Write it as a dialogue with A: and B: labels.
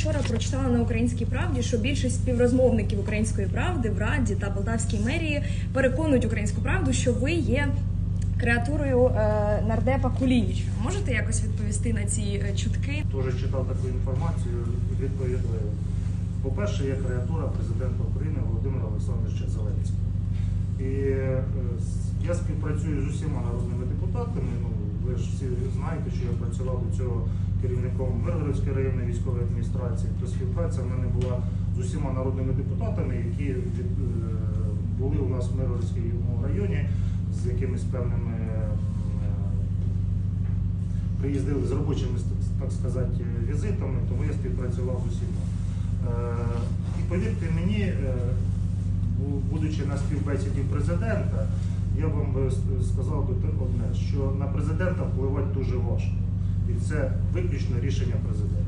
A: вчора прочитала на українській правді, що більшість співрозмовників української правди в Раді та Полтавській мерії переконують українську правду, що ви є креатурою е, нардепа Кулініча. Можете якось відповісти на ці е, чутки?
B: Теж читав таку інформацію, відповідаю. По-перше, я креатура президента України Володимира Олександровича Зеленського. І е, я співпрацюю з усіма народними депутатами. Ви ж всі знаєте, що я працював до цього керівником Миргородської районної військової адміністрації, то співпраця в мене була з усіма народними депутатами, які е, були у нас в Миргородському районі з якимись певними е, приїздили з робочими, так сказати, візитами, тому я співпрацював з усіма. Е, І повірте мені, будучи на співбесіді президента, я вам сказав би одне, що на президента впливати дуже важко. І це виключно рішення президента.